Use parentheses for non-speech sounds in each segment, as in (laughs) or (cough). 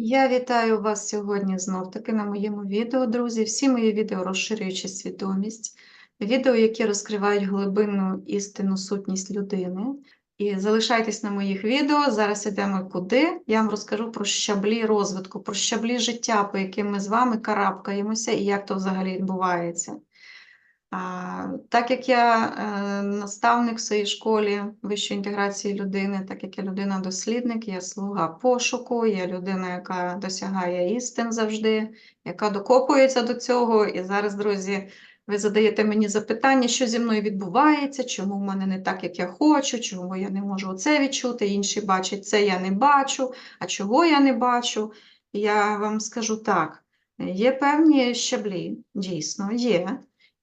Я вітаю вас сьогодні знов-таки на моєму відео, друзі. Всі мої відео розширюючи свідомість, відео, які розкривають глибинну істинну сутність людини. І залишайтесь на моїх відео. Зараз йдемо куди. Я вам розкажу про щаблі розвитку, про щаблі життя, по яким ми з вами карабкаємося і як то взагалі відбувається. Так як я е, наставник в своїй школі вищої інтеграції людини, так як я людина-дослідник, я слуга пошуку, я людина, яка досягає істин завжди, яка докопується до цього. І зараз, друзі, ви задаєте мені запитання, що зі мною відбувається, чому в мене не так, як я хочу, чому я не можу це відчути, інші бачать це, я не бачу, а чого я не бачу. Я вам скажу так: є певні щаблі, дійсно, є.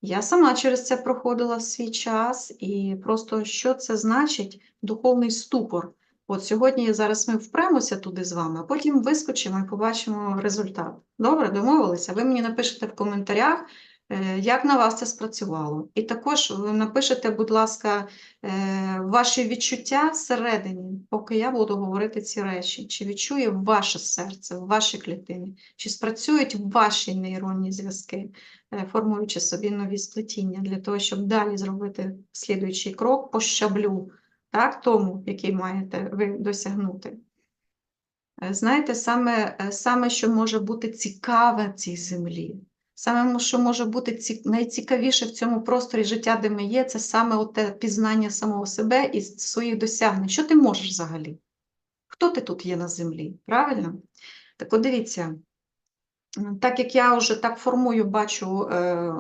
Я сама через це проходила в свій час, і просто що це значить духовний ступор. От сьогодні зараз ми впремося туди з вами, а потім вискочимо і побачимо результат. Добре, домовилися? Ви мені напишете в коментарях, як на вас це спрацювало. І також ви напишете, будь ласка, е, ваші відчуття всередині, поки я буду говорити ці речі. Чи відчує ваше серце, ваші клітини, чи спрацюють ваші нейронні зв'язки, е, формуючи собі нові сплетіння для того, щоб далі зробити слідуючий крок по щаблю, так, тому, який маєте ви досягнути. Е, Знаєте, саме, е, саме, що може бути цікаве в цій землі, саме, що може бути найцікавіше в цьому просторі життя, де ми є, це саме те пізнання самого себе і своїх досягнень. Що ти можеш взагалі? Хто ти тут є на землі? Правильно? Так от дивіться, так як я вже так формую, бачу е,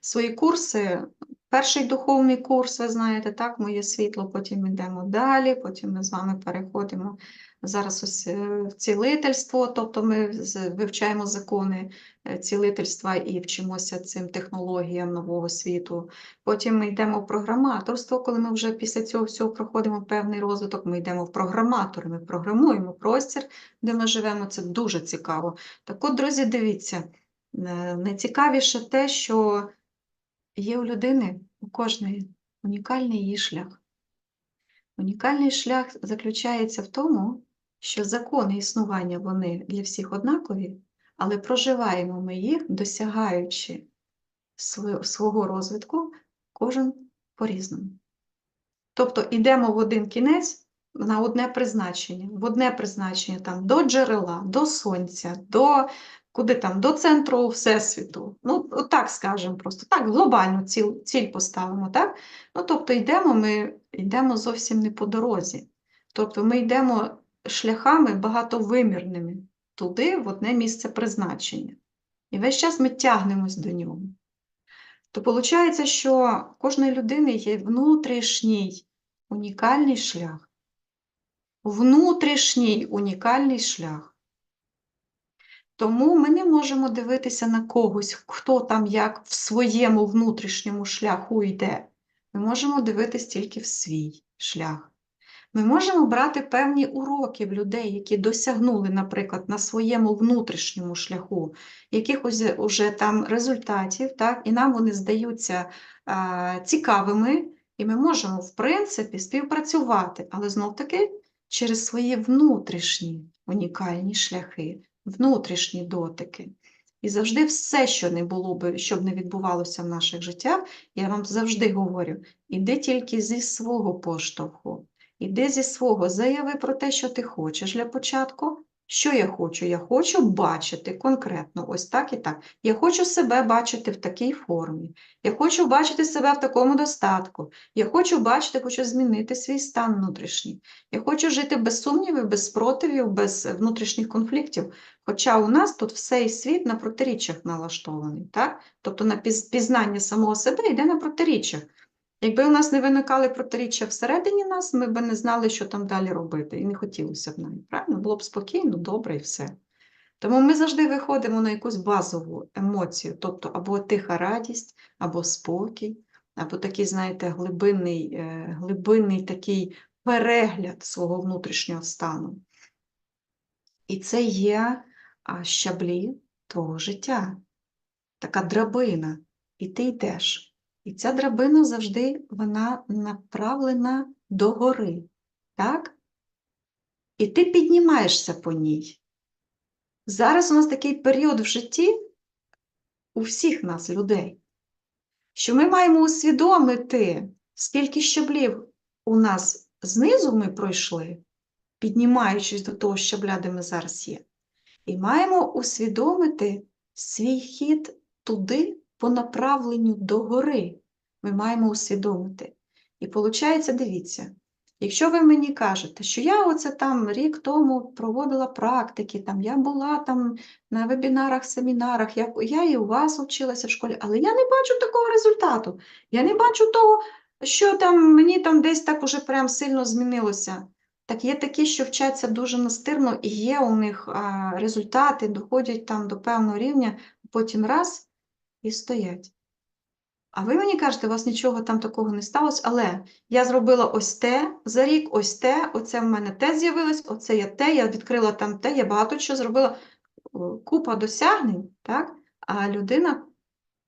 свої курси, перший духовний курс, ви знаєте, так, моє світло, потім йдемо далі, потім ми з вами переходимо зараз ось е, цілительство, тобто ми вивчаємо закони е, цілительства і вчимося цим технологіям нового світу. Потім ми йдемо в програматорство, коли ми вже після цього всього проходимо певний розвиток, ми йдемо в програматори, ми програмуємо простір, де ми живемо. Це дуже цікаво. Так от, друзі, дивіться, е, найцікавіше те, що є у людини, у кожної унікальний її шлях. Унікальний шлях заключається в тому, що закони існування вони для всіх однакові, але проживаємо ми їх, досягаючи свого розвитку, кожен по-різному. Тобто йдемо в один кінець на одне призначення, в одне призначення там до джерела, до сонця, до куди там, до центру Всесвіту. Ну, так скажемо просто, так, глобальну ціль, ціль поставимо, так? Ну, тобто йдемо ми йдемо зовсім не по дорозі. Тобто ми йдемо шляхами багатовимірними туди, в одне місце призначення. І весь час ми тягнемось до нього. То виходить, що кожної людини є внутрішній унікальний шлях. Внутрішній унікальний шлях. Тому ми не можемо дивитися на когось, хто там як в своєму внутрішньому шляху йде. Ми можемо дивитись тільки в свій шлях. Ми можемо брати певні уроки в людей, які досягнули, наприклад, на своєму внутрішньому шляху якихось уже там результатів, так, і нам вони здаються а, цікавими, і ми можемо, в принципі, співпрацювати, але знов-таки через свої внутрішні унікальні шляхи, внутрішні дотики. І завжди все, що не було би, що б не відбувалося в наших життях, я вам завжди говорю: іди тільки зі свого поштовху. Іди зі свого, заяви про те, що ти хочеш для початку. Що я хочу? Я хочу бачити конкретно ось так і так. Я хочу себе бачити в такій формі. Я хочу бачити себе в такому достатку. Я хочу бачити, хочу змінити свій стан внутрішній. Я хочу жити без сумнівів, без спротивів, без внутрішніх конфліктів. Хоча у нас тут всей світ на протиріччях налаштований, так? Тобто на піз- пізнання самого себе йде на протиріччях. Якби у нас не виникали протиріччя всередині нас, ми б не знали, що там далі робити, і не хотілося б нам. Правильно? Було б спокійно, добре і все. Тому ми завжди виходимо на якусь базову емоцію, тобто або тиха радість, або спокій, або такий, знаєте, глибинний, е, глибинний такий перегляд свого внутрішнього стану. І це є щаблі твого життя, така драбина, і ти йдеш. І ця драбина завжди вона направлена догори, так? І ти піднімаєшся по ній. Зараз у нас такий період в житті у всіх нас, людей, що ми маємо усвідомити, скільки щаблів у нас знизу ми пройшли, піднімаючись до того щабля, де ми зараз є. І маємо усвідомити свій хід туди по направленню до гори. Ми маємо усвідомити. І виходить, дивіться, якщо ви мені кажете, що я оце там рік тому проводила практики, там я була там на вебінарах, семінарах, я, я і у вас вчилася в школі, але я не бачу такого результату. Я не бачу того, що там мені там десь так уже прям сильно змінилося. Так є такі, що вчаться дуже настирно, і є у них результати, доходять там до певного рівня, потім раз і стоять. А ви мені кажете, у вас нічого там такого не сталося, але я зробила ось те за рік, ось те, оце в мене те з'явилось, оце я те, я відкрила там те, я багато чого зробила. Купа досягнень, так? а людина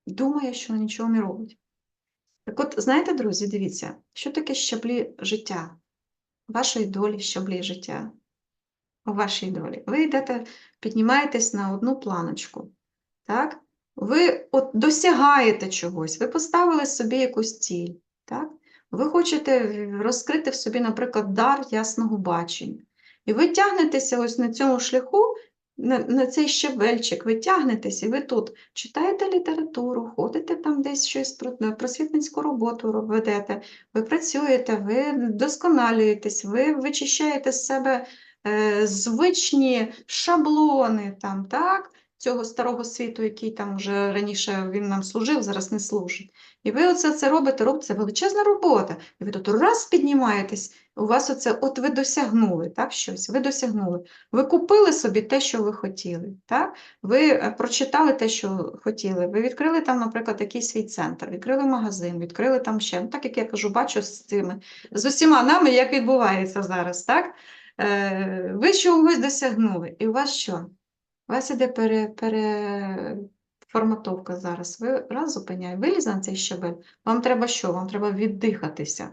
думає, що нічого не робить. Так от, знаєте, друзі, дивіться, що таке щаблі життя? Вашої долі, щаблі життя. У вашій долі. Ви йдете, піднімаєтесь на одну планочку. Так? Ви от досягаєте чогось, ви поставили собі якусь ціль. Так? Ви хочете розкрити в собі, наприклад, дар ясного бачення. І ви тягнетеся ось на цьому шляху, на, на цей щебельчик, ви тягнетеся, і ви тут читаєте літературу, ходите там десь щось про просвітницьку роботу роб- ведете, ви працюєте, ви вдосконалюєтесь, ви вичищаєте з себе е, звичні шаблони там, так? Цього старого світу, який там вже раніше він нам служив, зараз не служить. І ви оце це робите, робите, це величезна робота. І ви тут раз піднімаєтесь, у вас оце, от ви досягнули, так, щось, ви досягнули. Ви купили собі те, що ви хотіли, так? Ви е, прочитали те, що хотіли, ви відкрили там, наприклад, якийсь свій центр, відкрили магазин, відкрили там ще, ну, так як я кажу, бачу з цими, з усіма нами, як відбувається зараз, так? Е, ви чогось досягнули, і у вас що? У вас іде пере, переформатовка зараз. Ви раз зупиняє, вилізли на цей щабель. Вам треба що? Вам треба віддихатися.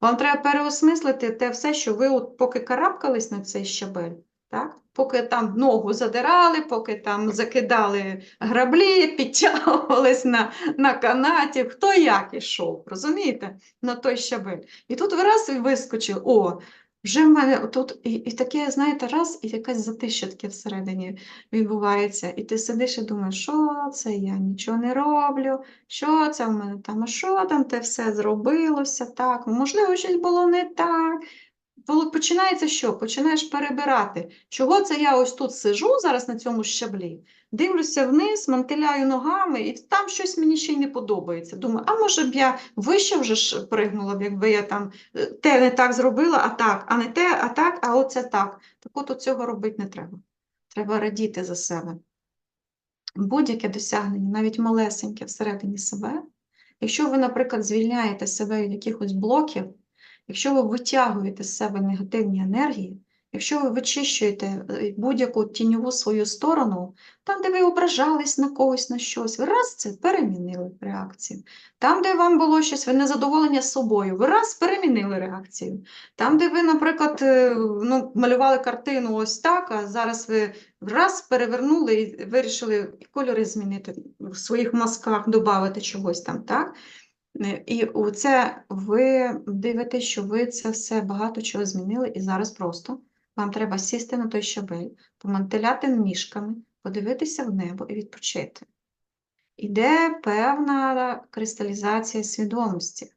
Вам треба переосмислити те все, що ви от поки карабкались на цей щабель, так? поки там ногу задирали, поки там закидали граблі, (laughs) підтягувались на, на канаті, хто як ішов, розумієте, на той щабель. І тут ви раз вискочили, о, вже в мене тут і, і таке, знаєте, раз, і якась затища таке всередині відбувається. І ти сидиш і думаєш, що це я нічого не роблю, що це в мене там, а що там те все зробилося так, можливо, щось було не так. Починається що? Починаєш перебирати, чого це я ось тут сижу зараз на цьому щаблі, дивлюся вниз, мантиляю ногами, і там щось мені ще й не подобається. Думаю, а може б я вище вже ж пригнула б, якби я там е, те не так зробила, а так, а не те, а так, а оце так. Так от цього робити не треба. Треба радіти за себе. Будь-яке досягнення, навіть малесеньке всередині себе, якщо ви, наприклад, звільняєте себе від якихось блоків, якщо ви витягуєте з себе негативні енергії, якщо ви вичищуєте е, будь-яку тіньову свою сторону, там, де ви ображались на когось на щось, ви раз це перемінили реакцію. Там, де вам було щось, ви незадоволення собою, ви раз перемінили реакцію. Там, де ви, наприклад, е, ну, малювали картину ось так, а зараз ви раз перевернули і вирішили кольори змінити в своїх мазках, додати чогось там, так? Е, І це ви дивитесь, що ви це все багато чого змінили, і зараз просто вам треба сісти на той щабель, помантиляти ніжками, подивитися в небо і відпочити. Іде певна кристалізація свідомості.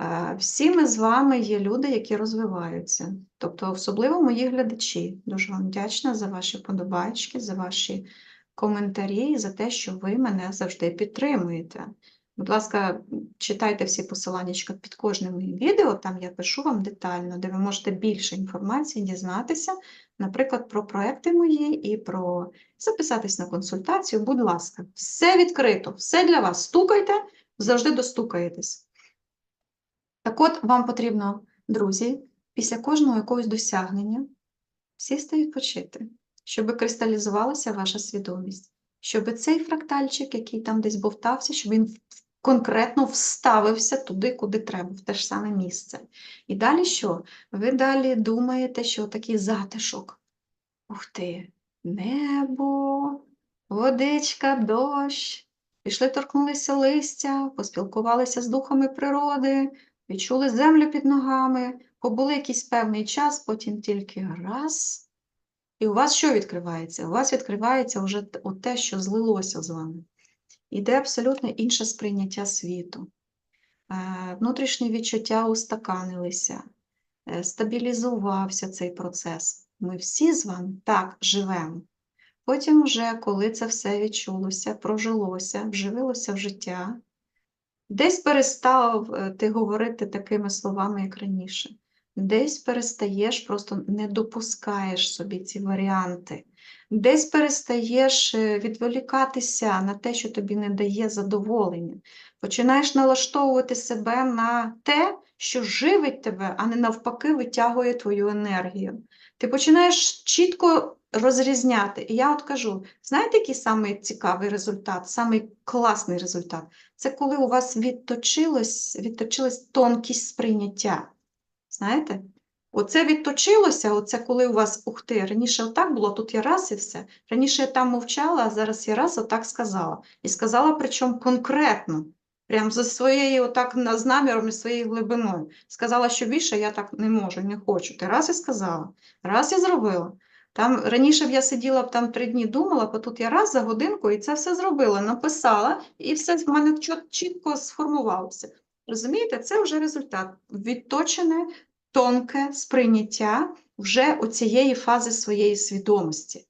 Е, Всі ми з вами є люди, які розвиваються. Тобто, особливо мої глядачі. Дуже вам вдячна за ваші подобайки, за ваші коментарі і за те, що ви мене завжди підтримуєте. Будь ласка, читайте всі посилання під кожним моїм відео, там я пишу вам детально, де ви можете більше інформації дізнатися, наприклад, про проекти мої і про записатись на консультацію. Будь ласка, все відкрито, все для вас. Стукайте, завжди достукаєтесь. Так от, вам потрібно, друзі, після кожного якогось досягнення сісти відпочити, щоб кристалізувалася ваша свідомість, щоб цей фрактальчик, який там десь бовтався, щоб він конкретно вставився туди, куди треба, в те ж саме місце. І далі що? Ви далі думаєте, що такий затишок. Ух ти, небо, водичка, дощ. Пішли, торкнулися листя, поспілкувалися з духами природи, відчули землю під ногами, побули якийсь певний час, потім тільки раз. І у вас що відкривається? У вас відкривається вже те, що злилося з вами. Іде абсолютно інше сприйняття світу. Е, Внутрішні відчуття устаканилися, е, стабілізувався цей процес. Ми всі з вами так живемо. Потім, вже, коли це все відчулося, прожилося, вживилося в життя, десь перестав е, ти говорити такими словами, як раніше. Десь перестаєш, просто не допускаєш собі ці варіанти. Десь перестаєш е, відволікатися на те, що тобі не дає задоволення. Починаєш налаштовувати себе на те, що живить тебе, а не навпаки витягує твою енергію. Ти починаєш чітко розрізняти. І я от кажу: знаєте, який самий цікавий результат, самий класний результат? Це коли у вас відточилось, відточилась тонкість сприйняття. Знаєте? Оце відточилося, оце коли у вас ух ти, раніше отак було, тут я раз і все. Раніше я там мовчала, а зараз я раз отак сказала. І сказала, причому конкретно, прям за своєю, отак з наміром і своєю глибиною. Сказала, що більше я так не можу, не хочу. Ти раз і сказала, раз і зробила. Там раніше б я сиділа б там три дні думала, бо тут я раз за годинку і це все зробила, написала, і все в мене чіт- чітко сформувалося. Розумієте, це вже результат. Відточене, тонке сприйняття вже оцієї фази своєї свідомості.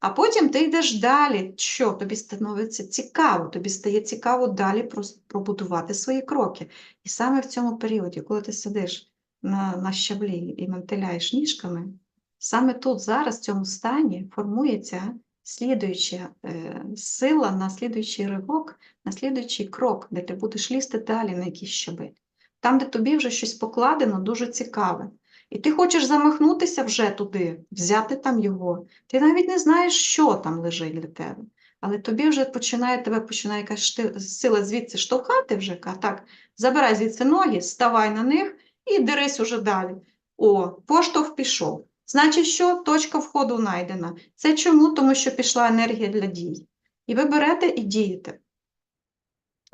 А потім ти йдеш далі. Що тобі становиться цікаво, тобі стає цікаво далі пробудувати свої кроки. І саме в цьому періоді, коли ти сидиш на, на щаблі і мантиляєш ніжками, саме тут, зараз, в цьому стані, формується слідуюча е, сила на слідуючий ривок, на слідуючий крок, де ти будеш лізти далі на якийсь щабель. Там, де тобі вже щось покладено, дуже цікаве. І ти хочеш замахнутися вже туди, взяти там його. Ти навіть не знаєш, що там лежить для тебе. Але тобі вже починає тебе починає якась сила звідси штовхати вже, а так, забирай звідси ноги, ставай на них і дерись уже далі. О, поштовх пішов. Значить, що точка входу знайдена. Це чому? Тому що пішла енергія для дій. І ви берете і дієте.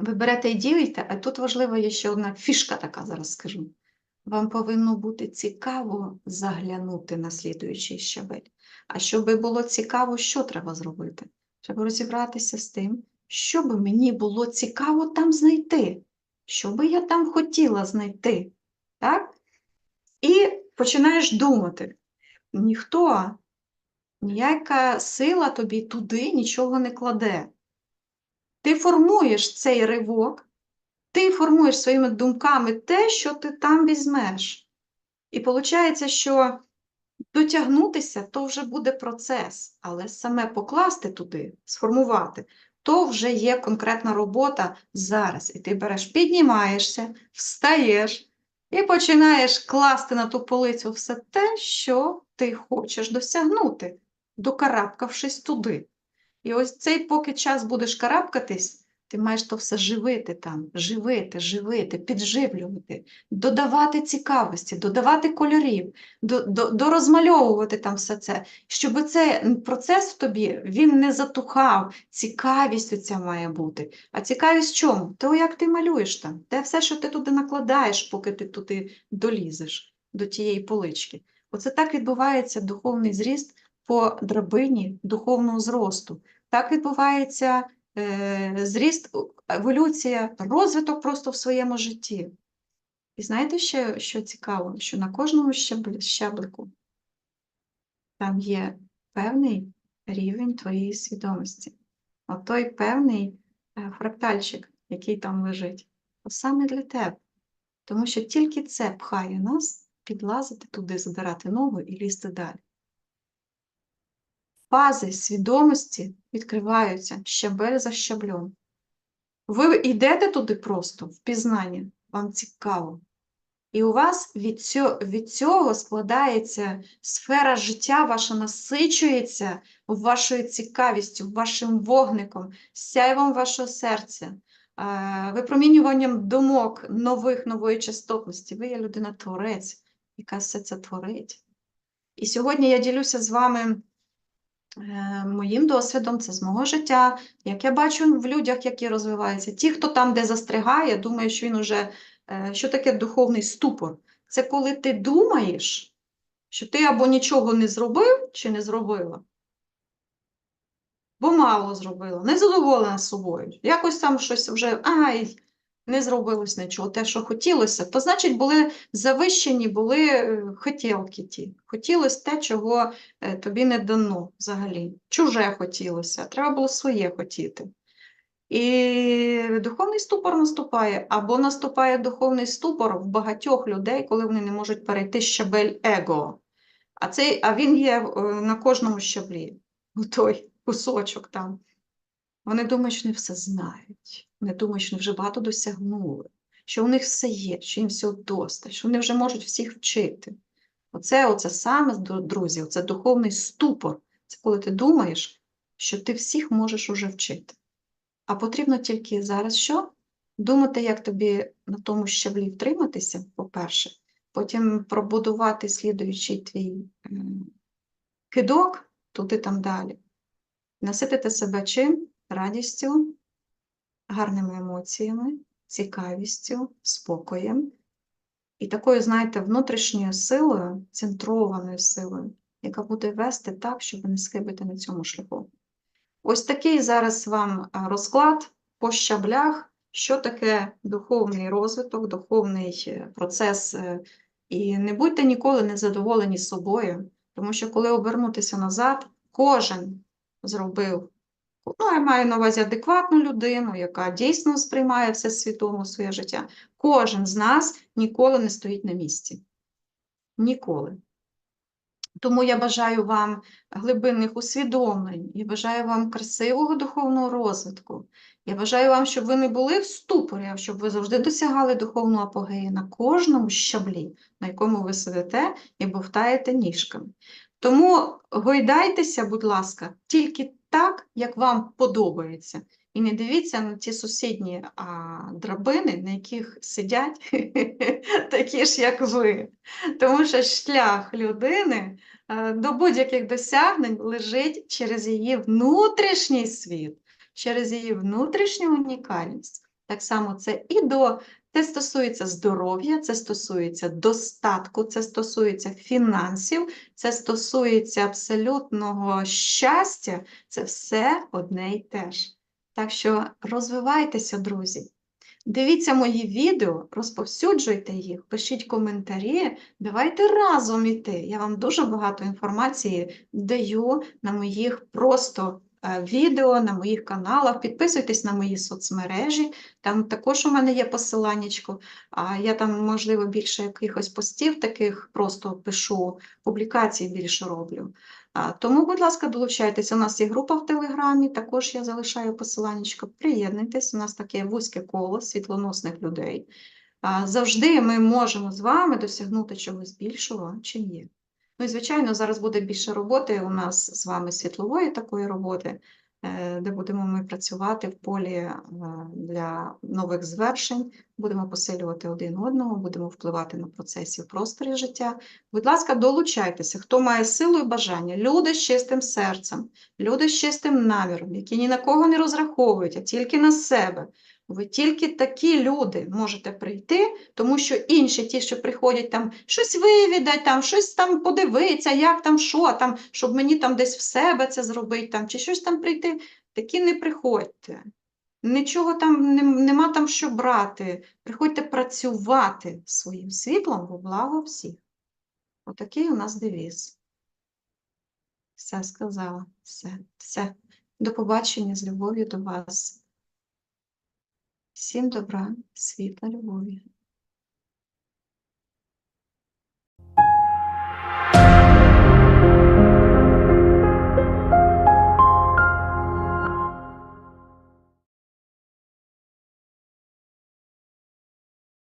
Ви берете і дієте, а тут важлива є ще одна фішка така, зараз скажу. Вам повинно бути цікаво заглянути на слідуючий щабель. А щоб було цікаво, що треба зробити? Треба розібратися з тим, що би мені було цікаво там знайти, що би я там хотіла знайти. Так? І починаєш думати. Ніхто, ніяка сила тобі туди нічого не кладе. Ти формуєш цей ривок, ти формуєш своїми думками те, що ти там візьмеш. І виходить, що дотягнутися то вже буде процес, але саме покласти туди, сформувати, то вже є конкретна робота зараз. І ти береш, піднімаєшся, встаєш і починаєш класти на ту полицю все те, що ти хочеш досягнути, докарабкавшись туди. І ось цей поки час будеш карабкатись, ти маєш то все живити там, живити, живити, підживлювати, додавати цікавості, додавати кольорів, до, до, дорозмальовувати там все це, щоб цей процес в тобі він не затухав. Цікавість оця має бути. А цікавість в чому? То, як ти малюєш там, те все, що ти туди накладаєш, поки ти туди долізеш до тієї полички. Оце так відбувається духовний зріст по драбині духовного зросту. Так відбувається е, зріст, еволюція, розвиток просто в своєму житті. І знаєте, ще, що цікаво, що на кожному щабл- щаблику там є певний рівень твоєї свідомості. От той певний е, фрактальчик, який там лежить, то саме для тебе. Тому що тільки це пхає нас підлазити туди, задирати ногу і лізти далі. Фази свідомості відкриваються щабель за щаблем. Ви йдете туди просто в пізнання, вам цікаво. І у вас від цього, від цього складається сфера життя, ваша насичується вашою цікавістю, вашим вогником, сяйвом вашого серця, е, випромінюванням думок нових, нової частотності. Ви є людина-творець, яка все це творить. І сьогодні я ділюся з вами моїм досвідом, це з мого життя, як я бачу в людях, які розвиваються. Ті, хто там, де застрягає, думаю, що він уже, е, що таке духовний ступор? Це коли ти думаєш, що ти або нічого не зробив чи не зробила, бо мало зробила, не задоволена собою. Якось там щось вже ай, не зробилось нічого, те, що хотілося, то значить були завищені, були е, хотілки ті. Хотілося те, чого е, тобі не дано взагалі. Чуже хотілося, треба було своє хотіти. І духовний ступор наступає, або наступає духовний ступор в багатьох людей, коли вони не можуть перейти щабель его. А, цей, а він є е, на кожному щаблі, той кусочок там. Вони думають, що вони все знають. Вони думають, що вони вже багато досягнули, що у них все є, що їм все достатньо, що вони вже можуть всіх вчити. Оце, оце саме, дру- друзі, це духовний ступор. Це коли ти думаєш, що ти всіх можеш уже вчити. А потрібно тільки зараз що? Думати, як тобі на тому щаблі втриматися, по-перше, потім пробудувати слідуючий твій кидок туди там далі. Наситити себе чим? Радістю, гарними емоціями, цікавістю, спокоєм і такою, знаєте, внутрішньою силою, центрованою силою, яка буде вести так, щоб не схибити на цьому шляху. Ось такий зараз вам розклад по щаблях, що таке духовний розвиток, духовний е, процес. е, І не будьте ніколи незадоволені собою, тому що коли обернутися назад, кожен зробив, ну, я маю на увазі адекватну людину, яка дійсно сприймає все свідомо своє життя. Кожен з нас ніколи не стоїть на місці. Ніколи. Тому я бажаю вам глибинних усвідомлень, я бажаю вам красивого духовного розвитку. Я бажаю вам, щоб ви не були в ступорі, а щоб ви завжди досягали духовного апогею на кожному щаблі, на якому ви сидите і бовтаєте ніжками. Тому гойдайтеся, будь ласка, тільки так, як вам подобається. І не дивіться на ті сусідні а, драбини, на яких сидять (laughs) такі ж, як ви. Тому що шлях людини е, до будь-яких досягнень лежить через її внутрішній світ, через її внутрішню унікальність. Так само це і до це стосується здоров'я, це стосується достатку, це стосується фінансів, це стосується абсолютного щастя, це все одне й те ж. Так що розвивайтеся, друзі. Дивіться мої відео, розповсюджуйте їх, пишіть коментарі, давайте разом іти. Я вам дуже багато інформації даю на моїх просто відео, на моїх каналах. Підписуйтесь на мої соцмережі, там також у мене є посиланнячко. Я там, можливо, більше якихось постів таких просто пишу, публікацій більше роблю. Тому, будь ласка, долучайтесь. У нас є група в Телеграмі, також я залишаю посиланнячко. Приєднуйтесь, у нас таке вузьке коло світлоносних людей. Завжди ми можемо з вами досягнути чогось більшого, чим є. Ну і, звичайно, зараз буде більше роботи у нас з вами світлової такої роботи, е, де будемо ми працювати в полі е, для нових звершень, будемо посилювати один одного, будемо впливати на процесі в просторі життя. Будь ласка, долучайтеся, хто має силу і бажання. Люди з чистим серцем, люди з чистим наміром, які ні на кого не розраховують, а тільки на себе. Ви тільки такі люди можете прийти, тому що інші, ті, що приходять там щось вивідать, там, щось там подивитися, як там, що там, щоб мені там десь в себе це зробити, там, чи щось там прийти, такі не приходьте. Нічого там нем- нема там що брати. Приходьте працювати своїм світлом во благо всіх. Отакий у нас девіз. Все сказала, все, все. До побачення з любов'ю до вас. Всім добра, світла, любові.